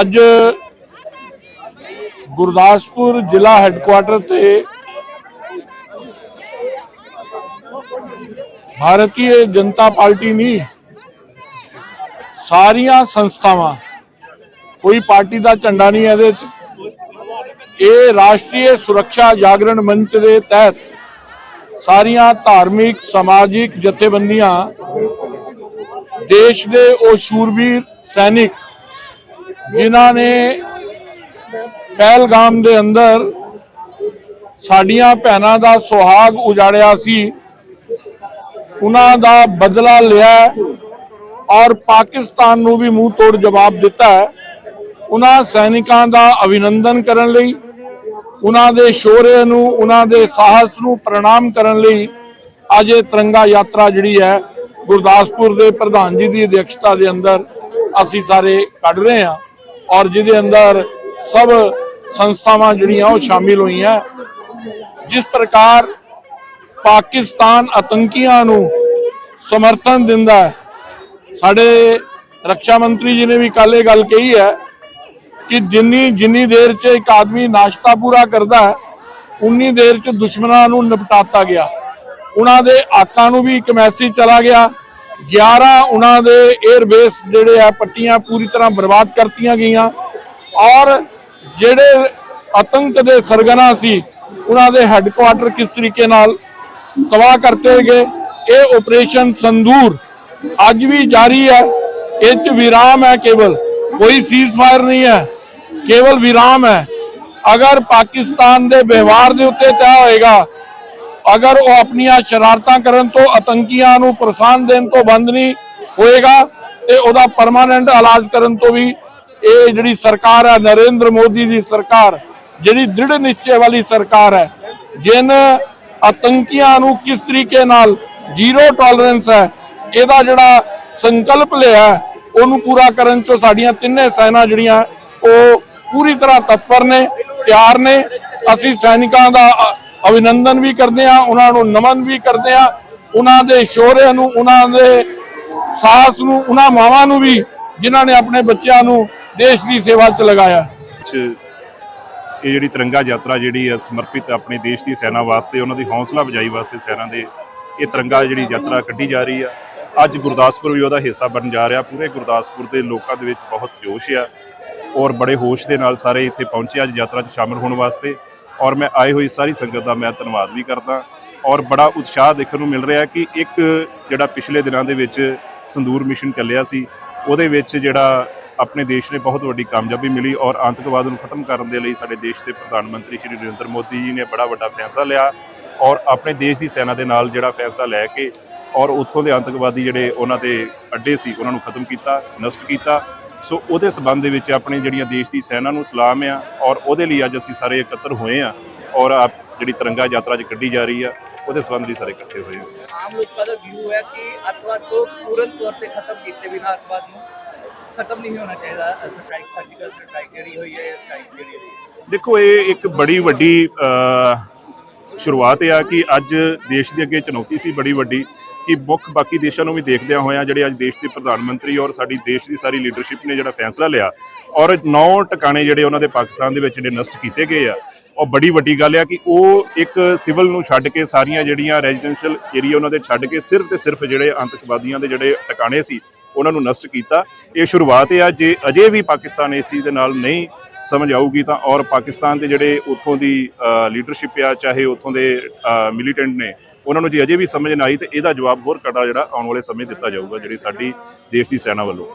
ਅੱਜ ਗੁਰਦਾਸਪੁਰ ਜ਼ਿਲ੍ਹਾ ਹੈੱਡਕੁਆਟਰ ਤੇ ਭਾਰਤੀ ਜਨਤਾ ਪਾਰਟੀ ਨਹੀਂ ਸਾਰੀਆਂ ਸੰਸਥਾਵਾਂ, ਕੋਈ ਪਾਰਟੀ ਦਾ ਝੰਡਾ ਨਹੀਂ ਇਹਦੇ ਚ। ਇਹ ਰਾਸ਼ਟਰੀ ਸੁਰੱਖਿਆ ਜਾਗਰਣ ਮੰਚ ਦੇ ਤਹਿਤ ਸਾਰੀਆਂ ਧਾਰਮਿਕ, ਸਮਾਜਿਕ ਜਥੇਬੰਦੀਆਂ ਦੇਸ਼ ਦੇ ਉਹ ਸ਼ੂਰਬੀਰ ਸੈਨਿਕ, ਜਿਨ੍ਹਾਂ ਨੇ ਪਹਿਲਗਾਮ ਦੇ ਅੰਦਰ ਸਾਡੀਆਂ ਭੈਣਾਂ ਦਾ ਸੁਹਾਗ ਉਜਾੜਿਆ ਸੀ, ਉਹਨਾਂ ਦਾ ਬਦਲਾ ਲਿਆ ਔਰ ਪਾਕਿਸਤਾਨ ਨੂੰ ਵੀ ਮੂੰਹ ਤੋੜ ਜਵਾਬ ਦਿੱਤਾ। ਹੈ ਉਹਨਾਂ ਸੈਨਿਕਾਂ ਦਾ ਅਭਿਨੰਦਨ ਕਰਨ ਲਈ, ਉਹਨਾਂ ਦੇ ਸ਼ੌਰਯ ਨੂੰ, ਉਹਨਾਂ ਦੇ ਸਾਹਸ ਨੂੰ ਪ੍ਰਣਾਮ ਕਰਨ ਲਈ ਅੱਜ ਇਹ ਤਿਰੰਗਾ ਯਾਤਰਾ ਜਿਹੜੀ ਹੈ ਗੁਰਦਾਸਪੁਰ ਦੇ ਪ੍ਰਧਾਨ ਜੀ ਦੀ ਅਧਿਕਸ਼ਤਾ ਦੇ ਅੰਦਰ ਅਸੀਂ ਸਾਰੇ ਕੱਢ ਰਹੇ ਹਾਂ ਔਰ ਜਿਹਦੇ ਅੰਦਰ ਸਭ ਸੰਸਥਾਵਾਂ ਜਿਹੜੀਆਂ ਉਹ ਸ਼ਾਮਿਲ ਹੋਈਆਂ। ਜਿਸ ਪ੍ਰਕਾਰ ਪਾਕਿਸਤਾਨ ਆਤੰਕੀਆਂ ਨੂੰ ਸਮਰਥਨ ਦਿੰਦਾ ਹੈ, ਸਾਡੇ ਰੱਖਿਆ ਮੰਤਰੀ ਜੀ ਨੇ ਵੀ ਕੱਲ ਇਹ ਗੱਲ ਕਹੀ ਹੈ ਕਿ ਜਿੰਨੀ ਜਿੰਨੀ ਦੇਰ 'ਚ ਇੱਕ ਆਦਮੀ ਨਾਸ਼ਤਾ ਪੂਰਾ ਕਰਦਾ ਹੈ, ਉਨੀ ਦੇਰ 'ਚ ਦੁਸ਼ਮਣਾਂ ਨੂੰ ਨਿਪਟਾਤਾ ਗਿਆ। ਉਹਨਾਂ ਦੇ ਆਕਾਂ ਨੂੰ ਵੀ ਇੱਕ ਮੈਸੇਜ ਚਲਾ ਗਿਆ। 11 ਉਹਨਾਂ ਦੇ 에ਅਰ ਬੇਸ ਜਿਹੜੇ ਆ, ਪੱਟੀਆਂ ਪੂਰੀ ਤਰ੍ਹਾਂ ਬਰਬਾਦ ਕਰਤੀਆਂ ਗਈਆਂ। ਔਰ ਜਿਹੜੇ ਆਤੰਕ ਦੇ ਸਰਗਨਾ ਸੀ, ਉਹਨਾਂ ਦੇ ਹੈੱਡਕੁਆਟਰ ਕਿਸ ਤਰੀਕੇ ਨਾਲ ਤਬਾਹ ਕਰਤੇ ਗਏ, ਇਹ ਆਪਰੇਸ਼ਨ ਸੰਦੂਰ ਅੱਜ ਵੀ ਜਾਰੀ ਹੈ। ਇਹ ਚ ਵਿਰਾਮ ਹੈ ਕੇਵਲ, ਕੋਈ ਸੀਜ਼ਫਾਇਰ ਨਹੀਂ ਹੈ, ਕੇਵਲ ਵਿਰਾਮ ਹੈ। ਅਗਰ ਪਾਕਿਸਤਾਨ ਦੇ ਵਿਵਹਾਰ ਦੇ ਉੱਤੇ ਤੈਅ ਹੋਏਗਾ ਅਗਰ ਉਹ ਆਪਣੀਆਂ ਸ਼ਰਾਰਤਾਂ ਕਰਨ ਤੋਂ ਆਤੰਕੀਆਂ ਨੂੰ ਪ੍ਰੋਤਸਾਹਨ ਦੇਣ ਤੋਂ ਬੰਦ ਨਹੀਂ ਹੋਏਗਾ ਤੇ ਉਹਦਾ ਪਰਮਾਨੈਂਟ ਇਲਾਜ ਕਰਨ ਤੋਂ ਵੀ ਇਹ ਜਿਹੜੀ ਸਰਕਾਰ ਹੈ, ਨਰਿੰਦਰ ਮੋਦੀ ਦੀ ਸਰਕਾਰ, ਜਿਹੜੀ ਦ੍ਰਿੜ ਨਿਸ਼ਚੇ ਵਾਲੀ ਸਰਕਾਰ ਹੈ, ਜਿਨ ਆਤੰਕੀਆਂ ਨੂੰ ਕਿਸ ਤਰੀਕੇ ਨਾਲ ਜ਼ੀਰੋ ਟੋਲਰੈਂਸ ਹੈ, ਇਹਦਾ ਜਿਹੜਾ ਸੰਕਲਪ ਲਿਆ ਉਹਨੂੰ ਪੂਰਾ ਕਰਨ ਚ ਸਾਡੀਆਂ ਤਿੰਨੇ ਸੈਨਾ ਜਿਹੜੀਆਂ ਉਹ ਪੂਰੀ ਤਰ੍ਹਾਂ ਤਤਪਰ ਨੇ, ਤਿਆਰ ਨੇ। ਅਸੀਂ ਸੈਨਿਕਾਂ ਦਾ ਅਭਿਨੰਦਨ ਵੀ ਕਰਦੇ ਹਾਂ, ਉਹਨਾਂ ਨੂੰ ਨਮਨ ਵੀ ਕਰਦੇ ਹਾਂ, ਉਹਨਾਂ ਦੇ ਸ਼ੋਹਰਿਆਂ ਨੂੰ, ਉਹਨਾਂ ਦੇ ਸਾਸ ਨੂੰ, ਉਹਨਾਂ ਮਾਵਾਂ ਨੂੰ ਵੀ, ਜਿਨ੍ਹਾਂ ਨੇ ਆਪਣੇ ਬੱਚਿਆਂ ਨੂੰ ਦੇਸ਼ ਦੀ ਸੇਵਾ 'ਚ ਲਗਾਇਆ। ਇਹ ਜਿਹੜੀ ਤਿਰੰਗਾ ਯਾਤਰਾ ਜਿਹੜੀ ਹੈ, ਸਮਰਪਿਤ ਆਪਣੇ ਦੇਸ਼ ਦੀ ਸੈਨਾ ਵਾਸਤੇ, ਉਹਨਾਂ ਦੀ ਹੌਸਲਾ ਅਫਜ਼ਾਈ ਵਾਸਤੇ ਸੈਨਾ ਦੇ ਇਹ ਤਿਰੰਗਾ ਜਿਹੜੀ ਯਾਤਰਾ ਕੱਢੀ ਜਾ ਰਹੀ ਆ। ਅੱਜ ਗੁਰਦਾਸਪੁਰ ਵੀ ਉਹਦਾ ਹਿੱਸਾ ਬਣ ਜਾ ਰਿਹਾ। ਪੂਰੇ ਗੁਰਦਾਸਪੁਰ ਦੇ ਲੋਕਾਂ ਦੇ ਵਿੱਚ ਬਹੁਤ ਜੋਸ਼ ਆ ਔਰ ਬੜੇ ਹੋਸ਼ ਦੇ ਨਾਲ ਸਾਰੇ ਇੱਥੇ ਪਹੁੰਚੇ ਅੱਜ ਯਾਤਰਾ 'ਚ ਸ਼ਾਮਲ ਹੋਣ ਵਾਸਤੇ। ਔਰ ਮੈਂ ਆਏ ਹੋਈ ਸਾਰੀ ਸੰਗਤ ਦਾ ਮੈਂ ਧੰਨਵਾਦ ਵੀ ਕਰਦਾ ਔਰ ਬੜਾ ਉਤਸ਼ਾਹ ਦੇਖਣ ਨੂੰ ਮਿਲ ਰਿਹਾ ਕਿ ਇੱਕ ਜਿਹੜਾ ਪਿਛਲੇ ਦਿਨਾਂ ਦੇ ਵਿੱਚ ਸੰਦੂਰ ਮਿਸ਼ਨ ਚੱਲਿਆ ਸੀ, ਉਹਦੇ ਵਿੱਚ ਜਿਹੜਾ ਆਪਣੇ ਦੇਸ਼ ਨੇ ਬਹੁਤ ਵੱਡੀ ਕਾਮਯਾਬੀ ਮਿਲੀ ਔਰ ਆਤੰਕਵਾਦ ਨੂੰ ਖਤਮ ਕਰਨ ਦੇ ਲਈ ਸਾਡੇ ਦੇਸ਼ ਦੇ ਪ੍ਰਧਾਨ ਮੰਤਰੀ ਸ਼੍ਰੀ ਨਰਿੰਦਰ ਮੋਦੀ ਜੀ ਨੇ ਬੜਾ ਵੱਡਾ ਫੈਸਲਾ ਲਿਆ ਔਰ ਆਪਣੇ ਦੇਸ਼ ਦੀ ਸੈਨਾ ਦੇ ਨਾਲ ਜਿਹੜਾ ਫੈਸਲਾ ਲੈ ਕੇ ਔਰ ਉੱਥੋਂ ਦੇ ਆਤੰਕਵਾਦੀ ਜਿਹੜੇ ਉਹਨਾਂ ਦੇ ਅੱਡੇ ਸੀ, ਉਹਨਾਂ ਨੂੰ ਖਤਮ ਕੀਤਾ, ਨਸ਼ਟ ਕੀਤਾ ਸੋ ਉਹਦੇ ਸਬੰਧ ਦੇ ਵਿੱਚ ਆਪਣੇ ਜਿਹੜੀਆਂ ਦੇਸ਼ ਦੀ ਸੈਨਾ ਨੂੰ ਸਲਾਮ ਆ ਔਰ ਉਹਦੇ ਲਈ ਅੱਜ ਅਸੀਂ ਸਾਰੇ ਇਕੱਤਰ ਹੋਏ ਆ ਔਰ ਆਪ ਜਿਹੜੀ ਤਿਰੰਗਾ ਯਾਤਰਾ 'ਚ ਕੱਢੀ ਜਾ ਰਹੀ ਆ ਉਹਦੇ ਸਬੰਧ ਲਈ ਸਾਰੇ ਇਕੱਠੇ ਹੋਏ ਆ। ਆਮ ਲੋਕਾਂ ਦਾ ਵਿਊ ਹੈ ਕਿ ਅੱਤਵਾਦ ਤੋਂ ਪੂਰਨ ਤੌਰ ਤੇ ਖਤਮ ਕੀਤੇ ਬਿਨਾਂ ਅੱਤਵਾਦ ਨੂੰ ਖਤਮ ਨਹੀਂ ਹੋਣਾ ਚਾਹੀਦਾ। ਸਟ੍ਰਾਈਕ ਸਰਜੀਕਲ ਸਟ੍ਰਾਈਕ ਜਿਹੜੀ ਹੋਈ ਹੈ ਸਟ੍ਰਾਈਕ ਜਿਹੜੀ ਹੋਈ ਦੇਖੋ ਇਹ ਇੱਕ ਬੜੀ ਵੱਡੀ ਸ਼ੁਰੂਆਤ ਆ ਕਿ ਅੱਜ ਦੇਸ਼ ਦੇ ਅੱਗੇ ਚੁਣੌਤੀ ਸੀ ਬੜੀ ਵੱਡੀ। ਕਿ ਮੁੱਖ ਬਾਕੀ ਦੇਸ਼ਾਂ ਨੂੰ ਵੀ ਦੇਖਦਿਆਂ ਹੋਇਆਂ ਜਿਹੜੇ ਅੱਜ ਦੇਸ਼ ਦੇ ਪ੍ਰਧਾਨ ਮੰਤਰੀ ਔਰ ਸਾਡੀ ਦੇਸ਼ ਦੀ ਸਾਰੀ ਲੀਡਰਸ਼ਿਪ ਨੇ ਜਿਹੜਾ ਫੈਸਲਾ ਲਿਆ ਔਰ ਨੌ ਟਿਕਾਣੇ ਜਿਹੜੇ ਉਹਨਾਂ ਦੇ ਪਾਕਿਸਤਾਨ ਦੇ ਵਿੱਚ ਜਿਹੜੇ ਨਸ਼ਟ ਕੀਤੇ ਗਏ ਆ, ਉਹ ਬੜੀ ਵੱਡੀ ਗੱਲ ਆ ਕਿ ਉਹ ਇੱਕ ਸਿਵਲ ਨੂੰ ਛੱਡ ਕੇ ਸਾਰੀਆਂ ਜਿਹੜੀਆਂ ਰੈਜ਼ੀਡੈਂਸ਼ੀਅਲ ਏਰੀਆ ਉਹਨਾਂ ਦੇ ਛੱਡ ਕੇ ਸਿਰਫ ਤੇ ਸਿਰਫ ਜਿਹੜੇ ਆਤੰਕਵਾਦੀਆਂ ਦੇ ਜਿਹੜੇ ਟਿਕਾਣੇ ਸੀ ਉਹਨਾਂ ਨੂੰ ਨਸ਼ਟ ਕੀਤਾ। ਇਹ ਸ਼ੁਰੂਆਤ ਆ, ਜੇ ਅਜੇ ਵੀ ਪਾਕਿਸਤਾਨ ਇਸ ਚੀਜ਼ ਦੇ ਨਾਲ ਨਹੀਂ ਸਮਝ ਆਊਗੀ ਤਾਂ ਔਰ ਪਾਕਿਸਤਾਨ ਦੇ ਜਿਹੜੇ ਉੱਥੋਂ ਦੀ ਲੀਡਰਸ਼ਿਪ ਆ, ਚਾਹੇ ਉੱਥੋਂ ਦੇ ਮਿਲੀਟੈਂਟ ਨੇ, ਉਹਨਾਂ ਨੂੰ ਜੇ ਅਜੇ ਵੀ ਸਮਝ ਨਾ ਆਈ ਤੇ ਇਹਦਾ ਜਵਾਬ ਹੋਰ ਕੜਾ ਜਿਹੜਾ ਆਉਣ ਵਾਲੇ ਸਮੇਂ ਦਿੱਤਾ ਜਾਊਗਾ, ਜਿਹੜੀ ਸਾਡੀ ਦੇਸ਼ ਦੀ ਸੈਨਾ ਵੱਲੋਂ।